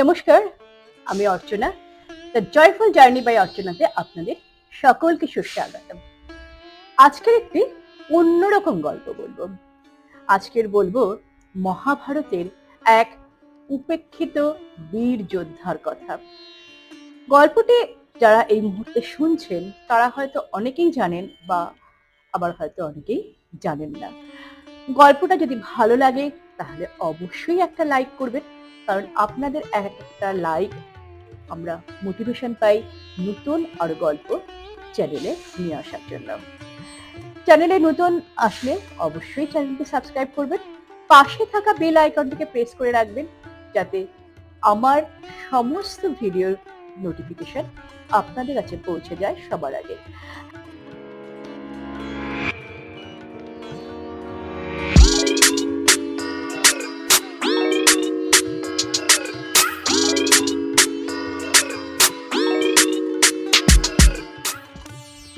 নমস্কার, আমি Archana. The joyful journey by অর্চনাতে আপনাদের সকলকে সুস্বাগতম। আজকের একটি অন্যরকম গল্প বলব। আজকের বলব মহাভারতের এক উপেক্ষিত বীর যোদ্ধার কথা। গল্পটি যারা এই মুহূর্তে শুনছেন, তারা হয়তো অনেকেই জানেন বা আবার হয়তো অনেকেই জানেন না। গল্পটা যদি ভালো লাগে, তাহলে অবশ্যই একটা লাইক করবেন। কারণ আপনাদের এক একটা লাইক আমরা মোটিভেশন পাই নতুন আর গল্প চ্যানেলে নিয়ে আসার জন্য। চ্যানেলে নতুন আসলে অবশ্যই চ্যানেলটি সাবস্ক্রাইব করবেন। পাশে থাকা বেল আইকনটিকে প্রেস করে রাখবেন যাতে আমার সমস্ত ভিডিওর নোটিফিকেশন আপনাদের কাছে পৌঁছে যায় সবার আগে।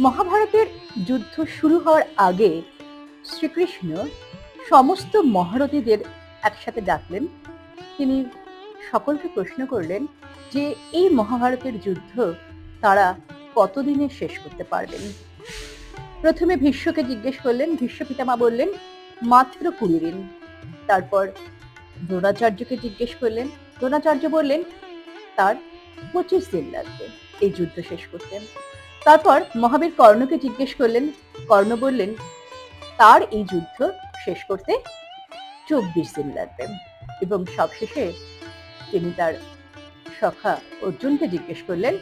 মহাভারতের যুদ্ধ শুরু হওয়ার আগে শ্রীকৃষ্ণ সমস্ত মহারথীদের একসাথে ডাকলেন। তিনি সকলকে প্রশ্ন করলেন যে, এই মহাভারতের যুদ্ধ তারা কতদিনে শেষ করতে পারবেন? প্রথমে ভীষ্মকে জিজ্ঞেস করলেন, ভীষ্ম পিতামা বললেন, মাত্র কুড়ি দিন। তারপর দ্রোণাচার্যকে জিজ্ঞেস করলেন, দ্রোণাচার্য বললেন, তার পঁচিশ দিন লাগবে এই যুদ্ধ শেষ করতে। তারপর মহাবীর কর্ণকে জিজ্ঞেস করলেন, কর্ণ বললেন, তার এই যুদ্ধ শেষ করতে চব্বিশ দিন লাগবে এবং সবশেষে তিনি তার সখা অর্জুনকে জিজ্ঞেস করলেন।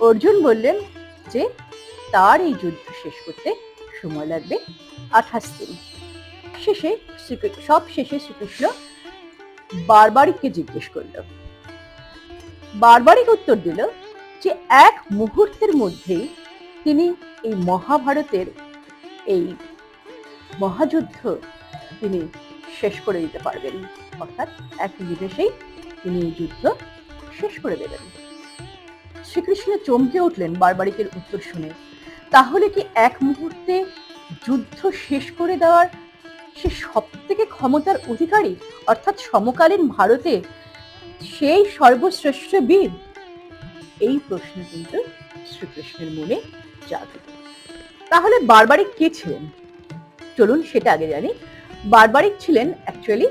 অর্জুন বললেন যে, তার এই যুদ্ধ শেষ করতে সময় লাগবে আঠাশ দিন। শেষে সব শেষে শ্রীকৃষ্ণ বারবারিককে জিজ্ঞেস করল। বারবারিক উত্তর দিল যে, এক মুহূর্তের মধ্যেই তিনি এই মহাভারতের এই মহাযুদ্ধ তিনি শেষ করে দিতে পারবেন। অর্থাৎ এক নিমেষেই তিনি এই যুদ্ধ শেষ করে দেবেন। শ্রীকৃষ্ণ চমকে উঠলেন বারবারিকের উত্তর শুনে। তাহলে কি এক মুহূর্তে যুদ্ধ শেষ করে দেওয়ার সে সব থেকে ক্ষমতার অধিকারী, অর্থাৎ সমকালীন ভারতে সেই সর্বশ্রেষ্ঠ বীর? এই প্রশ্ন কিন্তু শ্রীকৃষ্ণের মনে জাগে তাহলে বারবারিক কে ছিলেন? চলুন সেটা আগে জানি। বারবারিক ছিলেন অ্যাকচুয়ালি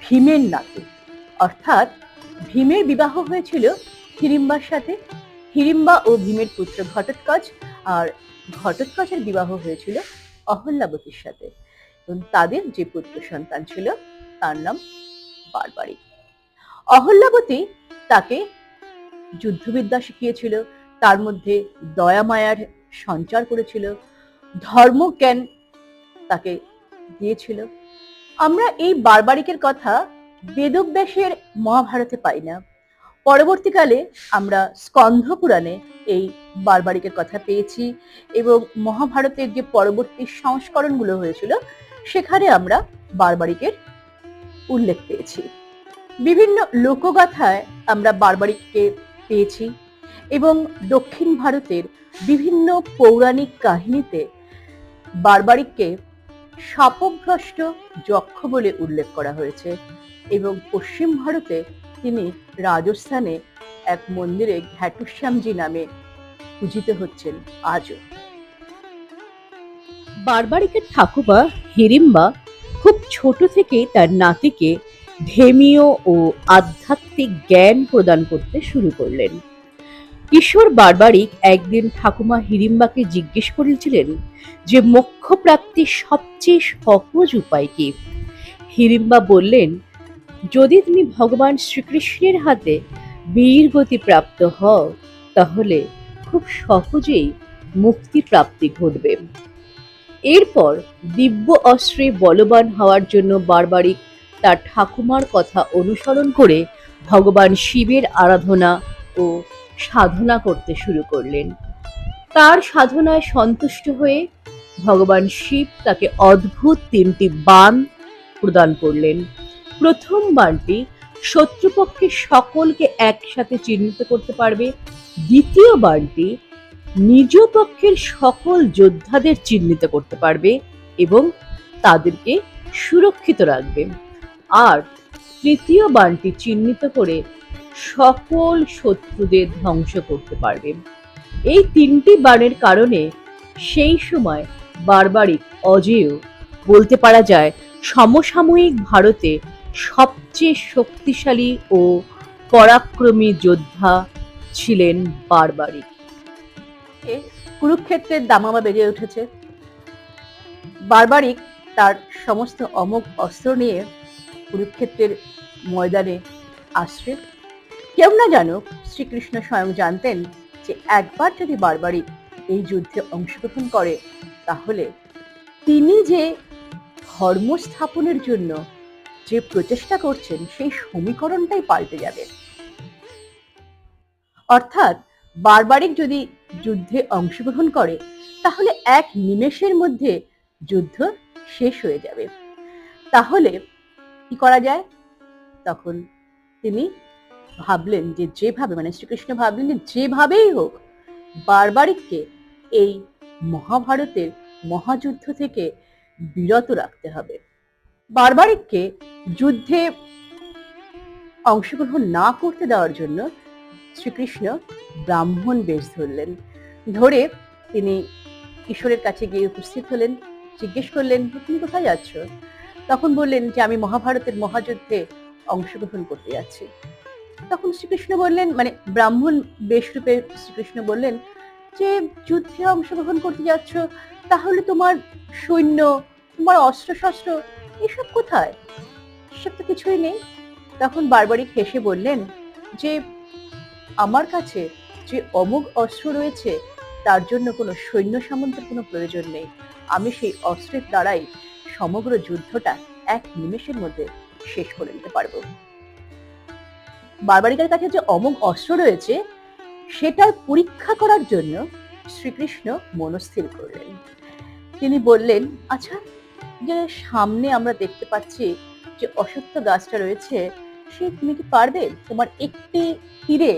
ভীমের নাতি। অর্থাৎ ভীমের বিবাহ হয়েছিল হিড়িম্বার সাথে। হিড়িম্বা ও ভীমের পুত্র ঘটোৎকচ আর ঘটোৎকচের বিবাহ হয়েছিল অহল্যাবতীর সাথে। এবং তাদের যে পুত্র সন্তান ছিল, তার নাম বারবারিক অহল্যাবতী তাকে যুদ্ধবিদ্যা শিখিয়েছিল তার মধ্যে দয়া মায়ার সঞ্চার করেছিল ধর্মজ্ঞান তাকে দিয়েছিল। আমরা এই বারবারিকের কথা বেদব্যাসের মহাভারতে পাই না। পরবর্তীকালে আমরা স্কন্ধ পুরাণে এই বারবারিকের কথা পেয়েছি এবং মহাভারতের যে পরবর্তী সংস্করণগুলো হয়েছিল, সেখানে আমরা বারবারিকের উল্লেখ পেয়েছি। বিভিন্ন লোকগাথায় আমরা বারবারিককে পেয়েছি। এবং দক্ষিণ ভারতের বিভিন্ন পৌরাণিক কাহিনীতে বারবারিককে শাপগ্রস্ত যক্ষ বলে উল্লেখ করা হয়েছে এবং পশ্চিম ভারতে তিনি রাজস্থানে এক মন্দিরে ঘ্যাটুশ্যামজি নামে পূজিত হচ্ছেন আজও। বারবারিকের ঠাকুমা হিরিম্বা খুব ছোট থেকে তার নাতিকে ধেমীয় ও আধ্যাত্মিক জ্ঞান প্রদান করতে শুরু করলেন। কিশোর বারবারিক একদিন ঠাকুমা হিড়িম্বাকে জিজ্ঞেস করেছিলেন যে মোক্ষ প্রাপ্তির সবচেয়ে সহজ উপায় কি? হিড়িম্বা বললেন, যদি তুমি ভগবান শ্রীকৃষ্ণের হাতে বীর গতি প্রাপ্ত হও, তাহলে খুব সহজেই মুক্তি প্রাপ্তি ঘটবে। এরপর দিব্য অস্ত্রে বলবান হওয়ার জন্য বারবারিক তার ঠাকুমার কথা অনুসরণ করে ভগবান শিবের আরাধনা ও সাধনা করতে শুরু করলেন। তার সাধনায় সন্তুষ্ট হয়ে ভগবান শিব তাকে অদ্ভুত তিনটি বান প্রদান করলেন। প্রথম বানটি শত্রুপক্ষের সকলকে একসাথে চিহ্নিত করতে পারবে। দ্বিতীয় বানটি নিজ পক্ষের সকল যোদ্ধাদের চিহ্নিত করতে পারবে এবং তাদেরকে সুরক্ষিত রাখবে। আর তৃতীয় বানটি চিহ্নিত করে সকল শত্রুদের ধ্বংস করতে পারবেন এই তিনটি বাণের কারণে সেই সময় বারবারিক অজেয় বলতে পারা যায় সমসাময়িক ভারতে সবচেয়ে শক্তিশালী ও পরাক্রমী যোদ্ধা ছিলেন বারবারিক। কুরুক্ষেত্রের দামামা বেজে উঠেছে। বারবারিক তার সমস্ত অমোঘ অস্ত্র নিয়ে কুরুক্ষেত্রের ময়দানে আসছে কেউ না জানুক, শ্রীকৃষ্ণ স্বয়ং জানতেন যে একবার যদি বারবারিক এই যুদ্ধে অংশগ্রহণ করে, তাহলে তিনি যে ধর্ম স্থাপনের জন্য যে প্রচেষ্টা করছেন, সেই সমীকরণটাই পাল্টে যাবে। অর্থাৎ বারবারিক যদি যুদ্ধে অংশগ্রহণ করে, তাহলে এক নিমেষের মধ্যে যুদ্ধ শেষ হয়ে যাবে। তাহলে কি করা যায়? তখন তিনি ভাবলেন যে যেভাবে মানে শ্রীকৃষ্ণ ভাবলেন যে যেভাবেই হোক, বারবারিককে এই মহাভারতের মহাযুদ্ধ থেকে বিরত রাখতে হবে। বারবারিককে যুদ্ধে অংশগ্রহণ না করতে দেওয়ার জন্য শ্রীকৃষ্ণ ব্রাহ্মণ বেশ ধরলেন। ধরে তিনি কিশোরের কাছে গিয়ে উপস্থিত হলেন, জিজ্ঞেস করলেন, তুমি কোথায় যাচ্ছ? তখন বললেন যে, আমি মহাভারতের মহাযুদ্ধে অংশগ্রহণ করতে যাচ্ছি। তখন শ্রীকৃষ্ণ বললেন মানে ব্রাহ্মণ বেশ রূপে শ্রীকৃষ্ণ বললেন যে, যুদ্ধে অংশগ্রহণ করতে যাচ্ছ, তাহলে তোমার সৈন্য, তোমার অস্ত্রশস্ত্র এসব কোথায়? এসব তো কিছুই নেই। তখন বারবারিক হেসে বললেন যে, আমার কাছে যে অমোঘ অস্ত্র রয়েছে, তার জন্য কোনো সৈন্য সামন্তের কোনো প্রয়োজন নেই। আমি সেই অস্ত্রের দ্বারাই সমগ্র যুদ্ধটা এক নিমেষের মধ্যে শেষ করে নিতে পারব। বারবারিকের কাছে যে অমোঘ অস্ত্র রয়েছে, সেটার পরীক্ষা করার জন্য শ্রীকৃষ্ণ মনস্থির করলেন। তিনি বললেন আচ্ছা যে সামনে আমরা দেখতে পাচ্ছি যে অসত্য গাছটা রয়েছে, সে তুমি কি পারবে? তোমার একটি তীরে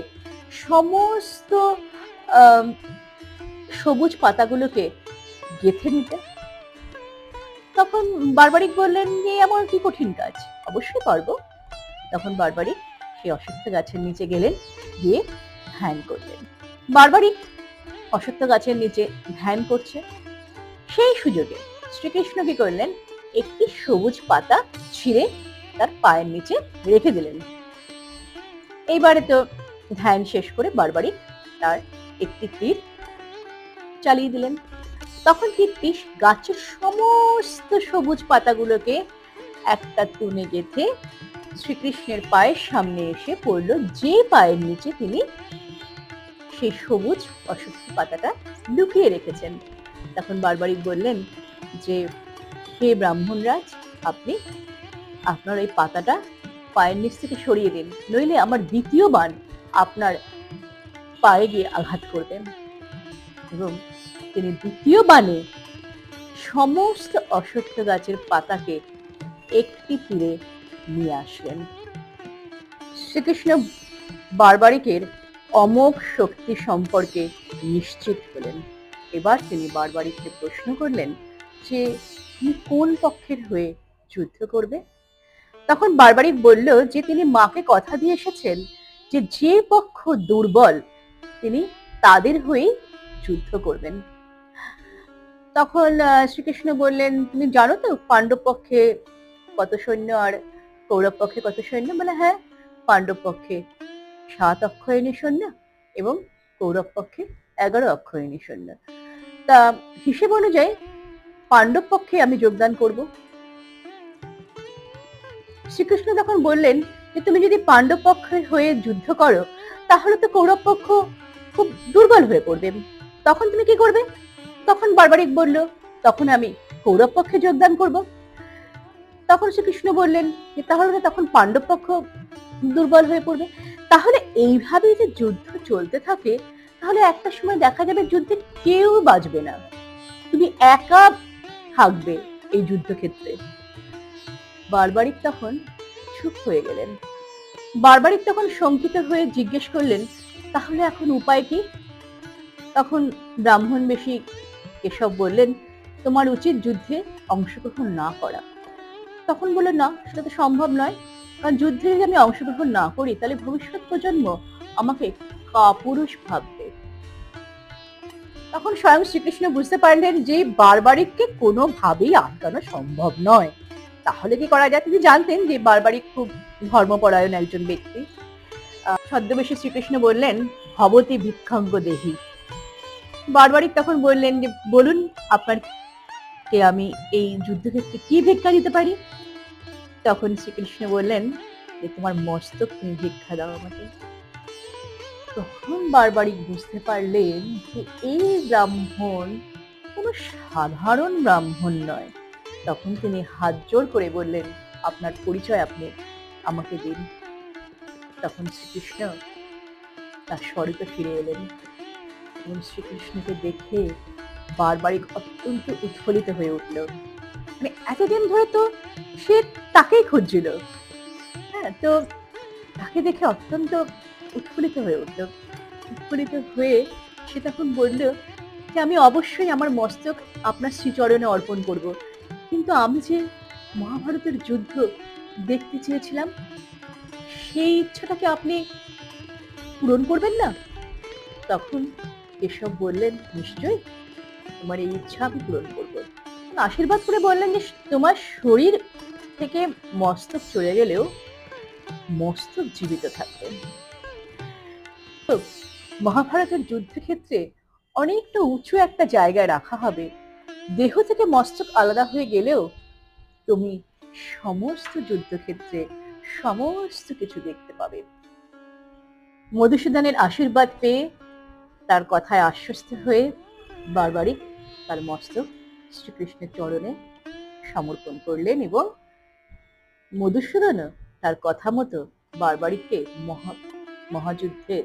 সমস্ত সবুজ পাতাগুলোকে গেথে নিতে? তখন বারবারিক বললেন যে আমার কি কঠিন কাজ? অবশ্যই পারব। তখন বারবারিক সেই অসত্য গাছের নিচে গেলেন গিয়ে ধ্যান করলেন বারবারিক অসত্য গাছের নিচে ধ্যান করছে। সেই সুযোগে শ্রীকৃষ্ণ কি করলেন? একটি সবুজ পাতা ছিঁড়ে তার পায়ের নিচে রেখে দিলেন। এইবারে তো ধ্যান শেষ করে বারবারই তার একটি তীর চালিয়ে দিলেন। তখন তীরটি গাছের সমস্ত সবুজ পাতাগুলোকে একটা তুনে গেথে শ্রীকৃষ্ণের পায়ের সামনে এসে পড়ল। যে পায়ের নিচে তিনি সেই সবুজ অসুস্থ পাতাটা লুকিয়ে রেখেছেন। তখন বারবারিক বললেন যে, হে ব্রাহ্মণরাজ, আপনি আপনার এই পাতাটা পায়ের নিচ থেকে সরিয়ে দিন, নইলে আমার দ্বিতীয় বান আপনার পায়ে গিয়ে আঘাত করবেন এবং তিনি দ্বিতীয় বানে সমস্ত অশ্বত্থ গাছের পাতাকে একটি তীরে নিয়ে আসলেন। শ্রীকৃষ্ণ বারবারিকের অমোঘ শক্তি সম্পর্কে নিশ্চিত হলেন। এবার তিনি বারবারিককে প্রশ্ন করলেন যে, তুমি কোন পক্ষের হয়ে যুদ্ধ করবে? তখন বারবারিক বলল যে, তিনি মাকে কথা দিয়ে এসেছেন যে যে পক্ষ দুর্বল, তিনি তাদের হয়েই যুদ্ধ করবেন। তখন শ্রীকৃষ্ণ বললেন, তুমি জানো তো, পাণ্ডব পক্ষে কত সৈন্য আর কৌরব পক্ষে কত সৈন্য বলে হ্যাঁ পাণ্ডব পক্ষে সাত অক্ষয়ণী সৈন্য এবং কৌরব পক্ষে এগারো অক্ষয়ণী সৈন্য তা হিসেব অনুযায়ী পাণ্ডব পক্ষে আমি যোগদান করব। শ্রীকৃষ্ণ তখন বললেন যে, তুমি যদি পাণ্ডব পক্ষের হয়ে যুদ্ধ করো, তাহলে তো কৌরব পক্ষ খুব দুর্বল হয়ে পড়বে। তখন তুমি কি করবে? তখন বারবারিক বলল, তখন আমি কৌরব পক্ষে যোগদান করব। তখন শ্রীকৃষ্ণ বললেন যে, তাহলে তখন পাণ্ডব পক্ষ দুর্বল হয়ে পড়বে। তাহলে এইভাবে যে যুদ্ধ চলতে থাকে, তাহলে একটা সময় দেখা যাবে যুদ্ধে কেউ বাঁচবে না। তুমি একা থাকবে এই যুদ্ধক্ষেত্রে। বারবারিক তখন চুপ হয়ে গেলেন। বারবারিক তখন শঙ্কিত হয়ে জিজ্ঞেস করলেন, তাহলে এখন উপায় কি? তখন ব্রাহ্মণ বেশি কেশব বললেন, তোমার উচিত যুদ্ধে অংশগ্রহণ না করা। তখন বলল না, সেটা তো সম্ভব নয়। কারণ যুদ্ধে যদি আমি অংশগ্রহণ না করি, তাহলে ভবিষ্যৎ প্রজন্ম আমাকে কাপুরুষ ভাববে। তখন স্বয়ং শ্রীকৃষ্ণ বুঝতে পারলেন যে বারবারিককে কোনোভাবেই আটকানো সম্ভব নয়। তাহলে কি করা যায়? তিনি জানতেন যে বারবারিক খুব ধর্মপরায়ণ একজন ব্যক্তি। ছদ্মবেশী শ্রীকৃষ্ণ বললেন, ভবতী ভিক্ষাঙ্গ দেহি বারবারিক তখন বললেন যে, বলুন, আপনার কে আমি এই যুদ্ধক্ষেত্রে কি ভিক্ষা দিতে পারি? তখন শ্রীকৃষ্ণ বললেন যে, তোমার মস্তক তুমি ভিক্ষা দাও আমাকে। তখন বারবারিক বুঝতে পারলেন যে, এই ব্রাহ্মণ কোনো সাধারণ ব্রাহ্মণ নয়। তখন তিনি হাত জোড় করে বললেন, আপনার পরিচয় আপনি আমাকে দিন। তখন শ্রীকৃষ্ণ তার স্বরূপে ফিরে এলেন এবং শ্রীকৃষ্ণকে দেখে বারবারিক অত্যন্ত উৎফুল্লিত হয়ে উঠল। মানে এতদিন ধরে তো সে তাকেই খুঁজছিল। হ্যাঁ তো তাকে দেখে অত্যন্ত উৎফুল্লিত হয়ে উঠল। উৎফুল্লিত হয়ে সে তখন বলল যে, আমি অবশ্যই আমার মস্তক আপনার শ্রীচরণে অর্পণ করব। কিন্তু আমি যে মহাভারতের যুদ্ধ দেখতে চেয়েছিলাম, সেই ইচ্ছাটাকে আপনি পূরণ করবেন না? তখন এসব বললেন, নিশ্চয়ই। তোমার এই ইচ্ছা আমি পূরণ করব। আশীর্বাদ করে বললেন যে, তোমার শরীর থেকে মস্তক চলে গেলেও মস্তক জীবিত থাকবে। মহাভারতের যুদ্ধক্ষেত্রে অনেকটা উঁচু একটা জায়গায় রাখা হবে। দেহ থেকে মস্তক আলাদা হয়ে গেলেও তুমি সমস্ত যুদ্ধক্ষেত্রে সমস্ত কিছু দেখতে পাবে। মধুসূদনের আশীর্বাদ পেয়ে তার কথায় আশ্বস্ত হয়ে বারবারই তার মস্তক শ্রীকৃষ্ণের চরণে সমর্পণ করলেন এবং মধুসূদনও তার কথা মতো বারবারিককে মহা, মহাযুদ্ধের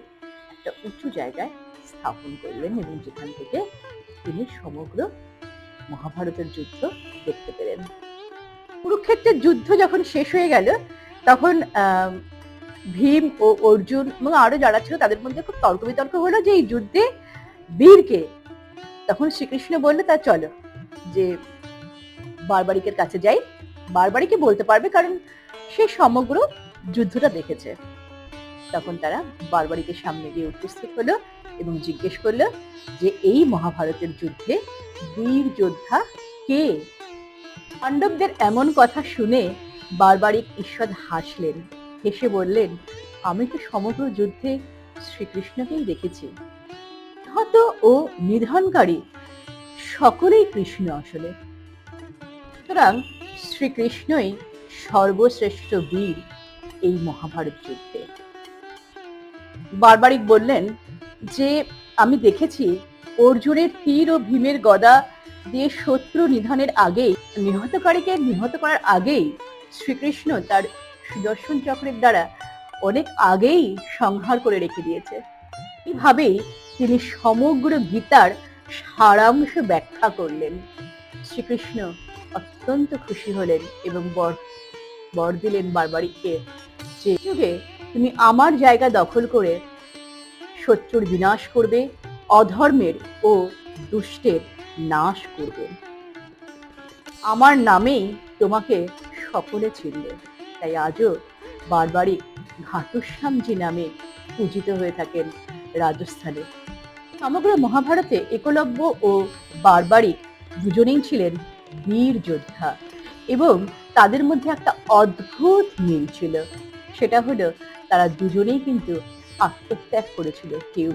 একটা উঁচু জায়গায় স্থাপন করলেন এবং যেখান থেকে তিনি সমগ্র মহাভারতের যুদ্ধ দেখতে পেলেন। কুরুক্ষেত্রের যুদ্ধ যখন শেষ হয়ে গেল, তখন ভীম ও অর্জুন এবং আরও যারা ছিল তাদের মধ্যে খুব তর্ক বিতর্ক হলো যে এই যুদ্ধে বীরকে তখন শ্রীকৃষ্ণ বলল, তা চলো, যে বারবারিকের কাছে যাই। বারবারিকে বলতে পারবে, কারণ সে সমগ্র যুদ্ধটা দেখেছে। তখন তারা বারবারিকের সামনে গিয়ে উপস্থিত হলো এবং জিজ্ঞেস করল যে, এই মহাভারতের যুদ্ধে বীর যোদ্ধা কে? পাণ্ডবদের এমন কথা শুনে বারবারিক ঈশ্বর হাসলেন। হেসে বললেন, আমি তো সমগ্র যুদ্ধে শ্রীকৃষ্ণকেই দেখেছি। হত ও নিধনকারী। সকলেই কৃষ্ণ আসলে। সুতরাং শ্রীকৃষ্ণই সর্বশ্রেষ্ঠ বীর এই মহাভারত যুদ্ধে। বারবারিক বললেন যে, আমি দেখেছি অর্জুনের তীর ও ভীমের গদা দিয়ে শত্রু নিধনের আগেই, নিহতকারীকে নিহত করার আগেই শ্রীকৃষ্ণ তার সুদর্শন চক্রের দ্বারা অনেক আগেই সংহার করে রেখে দিয়েছে। এইভাবেই তিনি সমগ্র গীতার সারাংশ ব্যাখ্যা করলেন। শ্রীকৃষ্ণ অত্যন্ত খুশি হলেন এবং বর বর দিলেন বারবারিককে যে, যুগে তুমি আমার জায়গা দখল করে শত্রুর বিনাশ করবে, অধর্মের ও দুষ্টের নাশ করবে। আমার নামেই তোমাকে সকলে চিনবে। তাই আজও বারবারিক ঘাটুশ্যামজি নামে পূজিত হয়ে থাকেন রাজস্থানে। সমগ্র মহাভারতে একলব্য ও বারবারিক দুজনেই ছিলেন বীর যোদ্ধা এবং তাদের মধ্যে একটা অদ্ভুত মিল ছিল। সেটা হলো তারা দুজনেই কিন্তু আত্মত্যাগ করেছিল। কেউ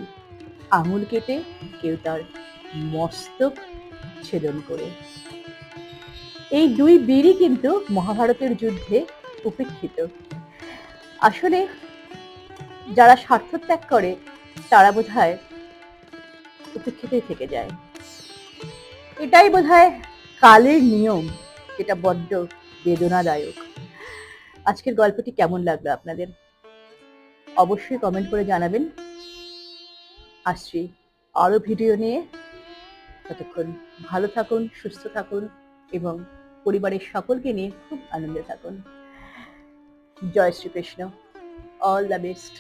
আঙুল কেটে, কেউ তার মস্তক ছেদন করে। এই দুই বীরই কিন্তু মহাভারতের যুদ্ধে উপেক্ষিত। আসলে যারা স্বার্থত্যাগ করে, তারা বোধ উপেক্ষিতই থেকে যায়। এটাই বোধ কালের নিয়ম, যেটা বড্ড বেদনাদায়ক। আজকের গল্পটি কেমন লাগল আপনাদের? অবশ্যই কমেন্ট করে জানাবেন। আসছি আরও ভিডিও নিয়ে ততক্ষণ ভালো থাকুন, সুস্থ থাকুন এবং পরিবারের সকলকে নিয়ে খুব আনন্দে থাকুন। জয় শ্রীকৃষ্ণ। All the best